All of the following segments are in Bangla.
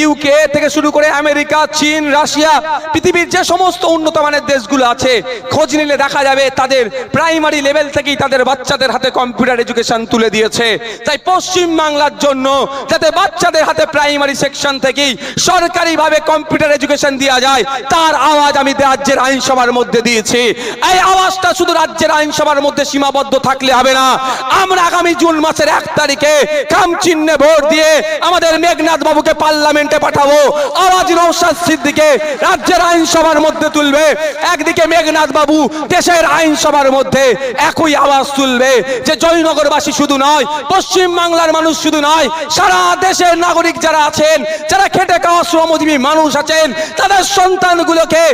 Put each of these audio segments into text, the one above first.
ইউকে থেকে শুরু করে আমেরিকা, চীন, রাশিয়া, পৃথিবীর যে সমস্ত উন্নত মানের দেশগুলো আছে, খোঁজ নিলে দেখা যাবে তাদের প্রাইমারি লেভেল থেকেই তাদের বাচ্চাদের হাতে কম্পিউটার এডুকেশন তুলে দিয়েছে। তাই পশ্চিম বাংলার জন্য যাতে বাচ্চাদের হাতে প্রাইমারি সেকশন থেকেই সরকারিভাবে কম্পিউটার এডুকেশন দেওয়া যায়, তার আওয়াজ আমি রাজ্যের আইনসভার মধ্যে দিয়েছি। এই আওয়াজটা শুধু রাজ্যের আইনসভার মধ্যে সীমাবদ্ধ থাকলে হবে না। আমরা আগামী জুন মাসের এক তারিখে কাম চিহ্নে ভোট দিয়ে আমাদের মেঘনাথ বাবুকে পার্লামেন্টে পাঠাবো। আওয়াজ নৌসাদ সিদ্দিকে রাজ্যের আইনসভার মধ্যে তুলবে। একদিকে মেঘনাথ বাবু দেশের আইনসভার মধ্যে একই আওয়াজ তুলবে যে জয়নগরবাসী শুধু নয়, পশ্চিম বাংলার মানুষ শুধু নয়, সারা দেশের নাগরিক যারা আছেন, যারা খেটে খাওয়া শ্রমজীবী মানুষ আছেন, তাদের সন্তানগুলোকে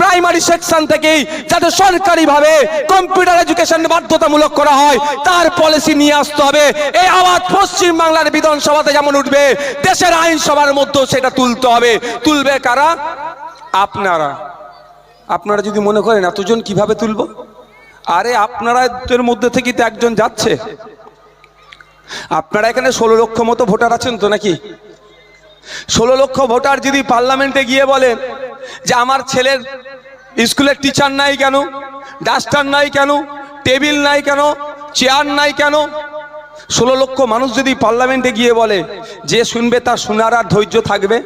প্রাইমারি সেকশন থেকেই যাতে সরকারিভাবে কম্পিউটার এডুকেশন বাধ্যতামূলক করা হয়, তার পলিসি নিয়ে আসতে হবে। এই আওয়াজ পশ্চিম বাংলার বিধানসভাতে যেমন উঠবে, দেশের আইনসভার মধ্যেও সেটা তুলতে হবে। তুলবে কারা? আপনারা। আপনারা যদি মনে করেন এতজন কীভাবে তুলব? আরে আপনারাদের মধ্যে থেকে তো একজন যাচ্ছে। আপনারা এখানে ষোলো লক্ষ মতো ভোটার আছেন তো নাকি? ষোলো লক্ষ ভোটার যদি পার্লামেন্টে গিয়ে বলেন যে আমার ছেলের স্কুলের টিচার নাই কেন, ডাস্টার নাই কেন, টেবিল নাই কেন, চেয়ার নাই কেন ষোলো লক্ষ মানুষ যদি পার্লামেন্টে গিয়ে বলে যে শুনবে তার শোনার আর ধৈর্য থাকবে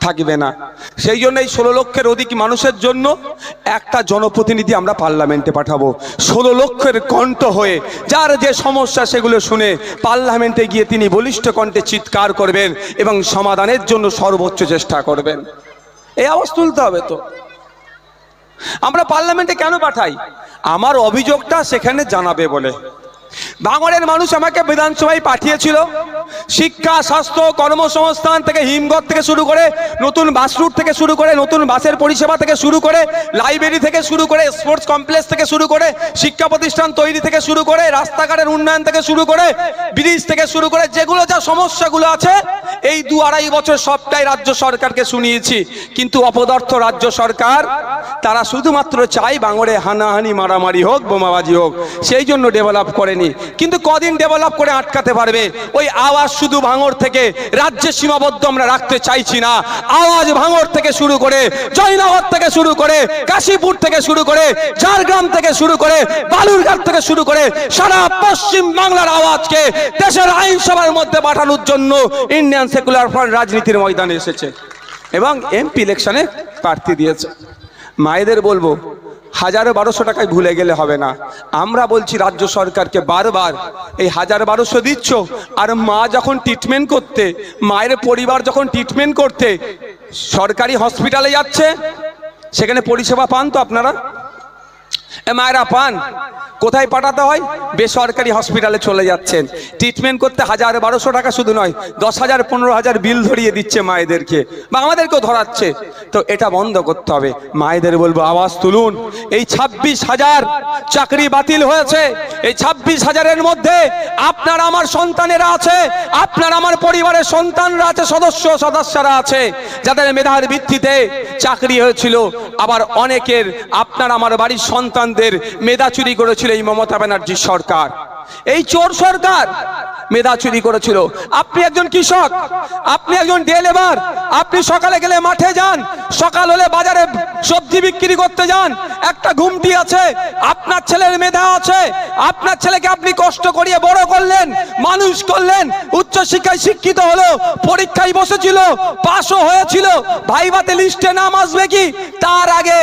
থাকবে না। সেই জন্য এই ষোলো লক্ষের অধিক মানুষের জন্য একটা জনপ্রতিনিধি আমরা পার্লামেন্টে পাঠাবো। ষোলো লক্ষের কণ্ঠ হয়ে যার যে সমস্যা সেগুলো শুনে পার্লামেন্টে গিয়ে তিনি বলিষ্ঠ কণ্ঠে চিৎকার করবেন এবং সমাধানের জন্য সর্বোচ্চ চেষ্টা করবেন। এই আওয়াজ তুলতে হবে তো। আমরা পার্লামেন্টে কেন পাঠাই? আমার অভিযোগটা সেখানে জানাবে বলে। ভাঙড়ের মানুষ আমাকে বিধানসভায় পাঠিয়েছিল। শিক্ষা, স্বাস্থ্য, কর্মসংস্থান থেকে হিমঘর থেকে শুরু করে, নতুন বাস রুট থেকে শুরু করে, নতুন বাসের পরিষেবা থেকে শুরু করে, লাইব্রেরি থেকে শুরু করে, স্পোর্টস কমপ্লেক্স থেকে শুরু করে, শিক্ষা প্রতিষ্ঠান তৈরি থেকে শুরু করে, রাস্তাঘাটের উন্নয়ন থেকে শুরু করে, ব্রিজ থেকে শুরু করে, যেগুলো যা সমস্যাগুলো আছে এই দু আড়াই বছর সবটাই রাজ্য সরকারকে শুনিয়েছি। কিন্তু অপদার্থ রাজ্য সরকার, তারা শুধুমাত্র চাই বাঙড়ে হানাহানি, মারামারি হোক, বোমাবাজি হোক, সেই জন্য ডেভেলপ করেনি। কিন্তু কদিন ডেভেলপ করে আটকাতে পারবে? ওই আওয়াজ শুধু ভাঙর থেকে রাজ্যে সীমাবদ্ধ আমরা রাখতে চাইছি না। আওয়াজ ভাঙর থেকে শুরু করে জয়নগর থেকে শুরু করে কাশীপুর থেকে শুরু করে ঝাড়গ্রাম থেকে শুরু করে বালুরঘাট থেকে শুরু করে সারা পশ্চিম বাংলার আওয়াজকে দেশের আইনসভার মধ্যে পাঠানোর জন্য ইন্ডিয়ান সেকুলার ফ্রন্ট রাজনীতির ময়দানে এসেছে এবং এমপি ইলেকশনে প্রার্থী দিয়েছে। মায়েদের বলব, হাজার বারোশো টাকায় ভুলে গেলে হবে না। আমরা বলছি রাজ্য সরকারকে বারবার এই হাজার বারোশো দিচ্ছ, আর মা যখন ট্রিটমেন্ট করতে, মায়ের পরিবার যখন ট্রিটমেন্ট করতে, সরকারি হসপিটালে যাচ্ছে, সেখানে পরিষেবা পান তো আপনারা? মায়েরা পান। কোথায় পাঠাতে হয়? বেসরকারি হসপিটালে চলে যাচ্ছেন। ট্রিটমেন্ট করতে হাজার বারোশো টাকা শুধু নয়, দশ হাজার, পনেরো হাজার বিল ধরিয়ে দিচ্ছে মায়েদেরকে। বা আমাদেরকেও ধরাচ্ছে। তো এটা বন্ধ করতে হবে। মায়েদের বলব, আওয়াজ তুলুন। এই ছাব্বিশ হাজার চাকরি বাতিল হয়েছে। এই ছাব্বিশ হাজারের মধ্যে আপনার আমার সন্তানেরা আছে, আপনার আমার পরিবারের সন্তানরা আছে, সদস্য সদস্যরা আছে। যাদের মেধার ভিত্তিতে চাকরি হয়েছিল, আবার অনেকের আপনার আমার বাড়ির সন্তানদের মেধা চুরি করেছিল এই মমতা ব্যানার্জির সরকার। এই চোর সরকার মেধা চুরি করেছিল। আপনি একজন কৃষক, আপনি একজন ডে লেবার, আপনি সকালে গেলে মাঠে যান, সকাল হলে বাজারে সবজি বিক্রি করতে যান, একটা ঘুমটি আছে, আপনার ছেলের মেধা আছে, আপনার ছেলেকে আপনি কষ্ট করিয়ে বড় করলেন, মানুষ করলেন উচ্চ শিক্ষায় শিক্ষিত হলো, পরীক্ষায় বসেছিল, পাশও হয়েছিল ভাইভাতে লিস্টে নাম আসবে কি? তার আগে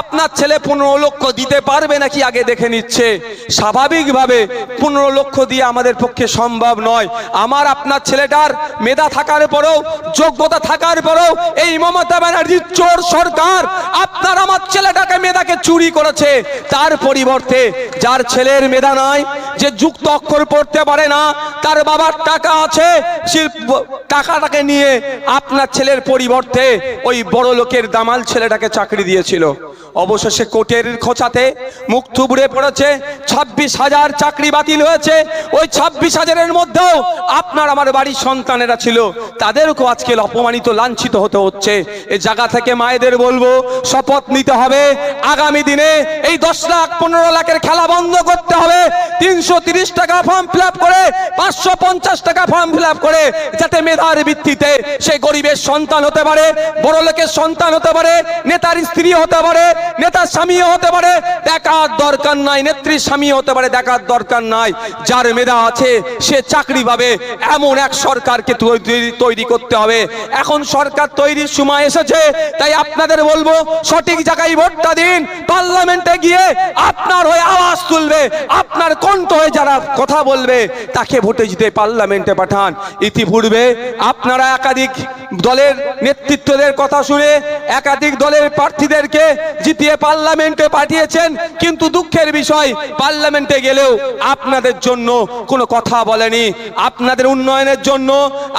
আপনার ছেলে পনেরো লক্ষ দিতে পারবে নাকি আগে দেখে নিচ্ছে। স্বাভাবিকভাবে পনেরো লক্ষ দিয়ে আমাদের পক্ষে সম্ভব নয়। আমার আপনার ছেলেটার মেধা থাকার পরেও, যোগ্যতা থাকার পরেও এই মমতা ব্যানার্জির চোর সরকার আপনার আমার ছেলেটাকে মেধাকে চুরি করেছে। তার পরিবর্তে যার ছেলের মেধা নাই, যে যুক্ত অক্ষর পড়তে পারে না, তার বাবার টাকা আছে, সে টাকাটাকে নিয়ে আপনার ছেলের পরিবর্তে ওই বড় লোকের দামাল ছেলেটাকে চাকরি দিয়েছিল। অবশেষে কোটের খোঁচাতে মুখ থুবড়ে পড়েছে, ছাব্বিশ হাজার চাকরি বাতিল হয়েছে। ওই ছাব্বিশ হাজারের জেনারেশনের মধ্যেও আপনার আমার বাড়ির সন্তানেরা ছিল, তাদেরকেও আজকে অপমানিত, লাঞ্ছিত হতে হচ্ছে। এই জায়গা থেকে মায়েদের বলব, শপথ নিতে হবে। আগামী দিনে এই দশ লাখ, পনেরো লাখের খেলা বন্ধ করতে হবে। তিনশো টাকা ফর্ম ফিল করে, পাঁচশো পঞ্চাশ টাকা ফর্ম ফিল করে, যাতে মেধার ভিত্তিতে সে গরিবের সন্তান হতে পারে, বড় লোকের সন্তান হতে পারে, নেতার স্ত্রী হতে পারে, নেতার স্বামীও হতে পারে। দেখার দরকার নাই, নেত্রীর স্বামী হতে পারে, দেখার দরকার নাই। যার মেধা আছে, সে চাকরি পাবে, এমন এক সরকারকে তৈরি করতে হবে। এখন সরকার তৈরির সময় এসেছে, তাই আপনাদের বলব, সঠিক জায়গায় ভোটটা দিন, পার্লামেন্টে গিয়ে আপনার হয়ে আওয়াজ তুলবে, আপনার কণ্ঠ হয়ে যারা কথা বলবে, তাকে ভোটে জিতে পার্লামেন্টে পাঠান। ইতিপূর্বে আপনারা একাধিক দলের নেতৃত্বদের কথা শুনে, একাধিক দলের প্রার্থীদেরকে জিতিয়ে পার্লামেন্টে পাঠিয়েছেন, কিন্তু দুঃখের বিষয়, পার্লামেন্টে গেলেও আপনাদের জন্য কোনো কথা বলেনি আপনাদের উন্নয়নের জন্য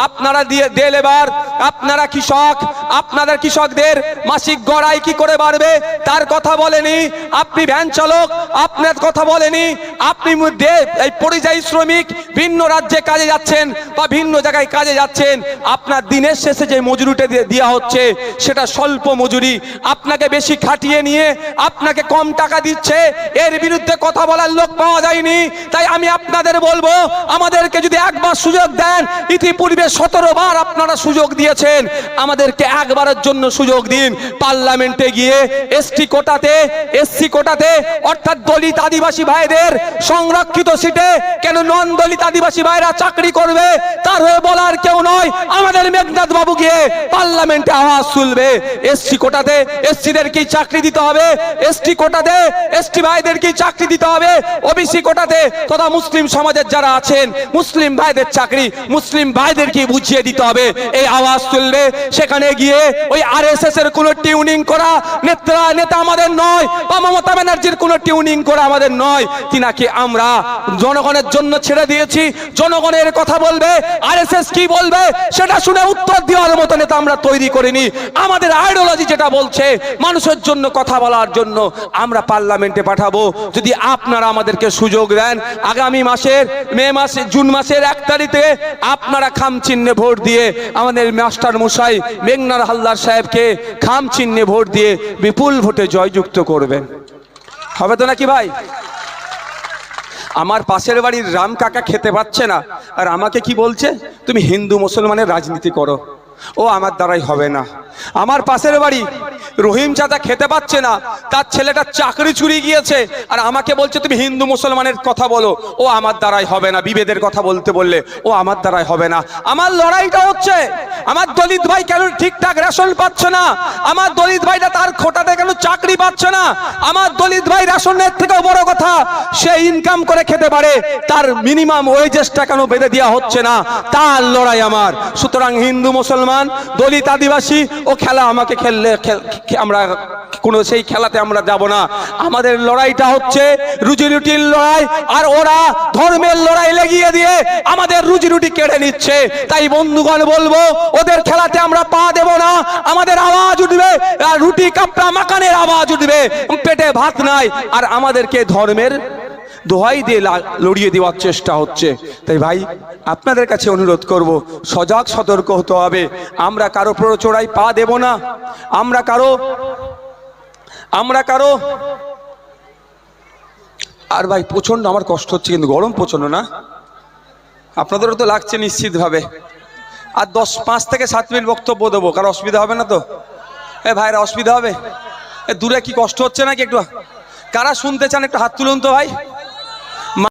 আপনারা দিয়ে দেল এবার। আপনারা কৃষক, আপনাদের কৃষকদের মাসিক গড়াই কি করে বাড়বে তার কথা বলেনি। আপনি ভ্যান চালক, আপনার কথা বলেনি। আপনি মধ্যে এই পরিযায়ী শ্রমিক ভিন্ন রাজ্যে কাজে যাচ্ছেন বা ভিন্ন জায়গায় কাজে যাচ্ছেন। আপনার দিনের শেষে যে মজুরিটা দেওয়া হচ্ছে, সেটা স্বল্প মজুরি। আপনাকে বেশি খাটিয়ে নিয়ে আপনাকে কম টাকা দিচ্ছে। এর বিরুদ্ধে কথা বলার লোক পাওয়া যায়নি। তাই আমি আপনাদের বলব আমাদেরকে যদি একবার সুযোগ দেন, ইতিপূর্বে সতেরো বার আপনারা সুযোগ দিয়েছেন। আমাদেরকে একবারের জন্য সুযোগ দিন। পার্লামেন্টে গিয়ে এসটি কোটাতে এসসি কোটাতে, অর্থাৎ দলিত আদিবাসী ভাইদের সংরক্ষিত সিটে, কেন নন দলিত আদিবাসী ভাইরা চাকরি করবে? তার হয়ে বলার কেউ নয়। আমাদের মেঘনাথ বাবু গিয়ে পার্লামেন্টে আওয়াজ তুলবে। এসসি কোটাতে এসসিদের কি চাকরি দিতে হবে? এসটি কোটাতে এসটি ভাইদের কি চাকরি দিতে হবে? ওবিসি কোটাতে, তথা মুসলিম সমাজের যারা আছেন মুসলিম ভাইদের চাকরি, মুসলিম ভাইদের কি বুঝিয়ে দিতে হবে। এই আওয়াজ তুলবে সেখানে গিয়ে ওই আরএসএস এর কোনো টিউনিং করা নেতা নেতা আমাদের নয়, বা মমতা ব্যানার্জির কোনো টিউনিং করা আমাদের নয়। তিনাকে আমরা জনগণের জন্য ছেড়ে দিয়েছি। জনগণের কথা বলবে আরএসএস কি বলবে, সেটা শুনে উত্তর দেওয়ার মতো নেতা আমরা তৈরি করিনি। আমাদের আইডিওলজি যেটা বলছে, মানুষের জন্য কথা বলার জন্য আমরা পার্লামেন্টে পাঠাবো। যদি আপনারা আমাদেরকে সুযোগ দেন, আগামী মাসের মে মাসে জুন মাসের এক তারিখে আপনারা খাম চিহ্নে ভোট দিয়ে আমাদের মাস্টার মশাই মেঘনার হালদার সাহেবকে খাম চিহ্নে ভোট দিয়ে বিপুল ভোটে জয়যুক্ত করবেন। হবে তো নাকি ভাই? আমার পাশের বাড়ির রাম কাকা খেতে পাচ্ছে না। আর আমাকে কি বলছে? তুমি হিন্দু মুসলমানের রাজনীতি করো। ও আমার দ্বারাই হবে না। আমার পাশের বাড়ি রহিম চাচা খেতে পাচ্ছে না। তার ছেলেটা চাকরি চুরি গিয়েছে। আর আমাকে বলছে, তুমি হিন্দু মুসলমানের কথা বলো। ও আমার দ্বারাই হবে না। বিভেদের কথা বলতে বললে, ও আমার দ্বারাই হবে না। আমার লড়াইটা হচ্ছে, আমার দলিত ভাই কেন ঠিকঠাক রেশন পাচ্ছে না? আমার দলিত ভাইটা তার খোটাতে কেন চাকরি পাচ্ছে না? আমার দলিত ভাই রেশনের থেকেও বড় কথা, সে ইনকাম করে খেতে পারে। তার মিনিমাম ওয়েজেসটা কেন বেঁধে দেওয়া হচ্ছে না? তার লড়াই আমার। সুতরাং হিন্দু মুসলমান, দলিত আদিবাসী, ও খেলা আমাকে খেললে আমরা কোনো সেই খেলাতে আমরা যাব না? আমাদের লড়াইটা হচ্ছে রুজি রুটির লড়াই, আর ওরা ধর্মের লড়াই লেগিয়ে দিয়ে আমাদের রুজি রুটি কেড়ে নিচ্ছে। তাই বন্ধুগণ বলব, ওদের খেলাতে আমরা পা দেব না, আমাদের আওয়াজ উঠবে, আর রুটি কাপড়া মাকানের আওয়াজ উঠবে, পেটে ভাত নাই, আর আমাদেরকে ধর্মের দোহাই দিয়ে লড়িয়ে দেওয়ার চেষ্টা হচ্ছে। তাই ভাই, আপনাদের কাছে অনুরোধ করব, সজাগ সতর্ক হতে হবে। আমরা কারও প্রচোড়ায় পা দেব না। আমরা কারও আমরা কারও, আর ভাই প্রচণ্ড আমার কষ্ট হচ্ছে, কিন্তু গরম প্রচণ্ড না? আপনাদেরও তো লাগছে নিশ্চিতভাবে। আর দশ, পাঁচ থেকে সাত মিনিট বক্তব্য দেবো, কারও অসুবিধা হবে না তো? এ ভাইরা, অসুবিধা হবে? এ দূরে কি কষ্ট হচ্ছে নাকি একটু? কারা শুনতে চান, একটু হাত তুলুন তো ভাই।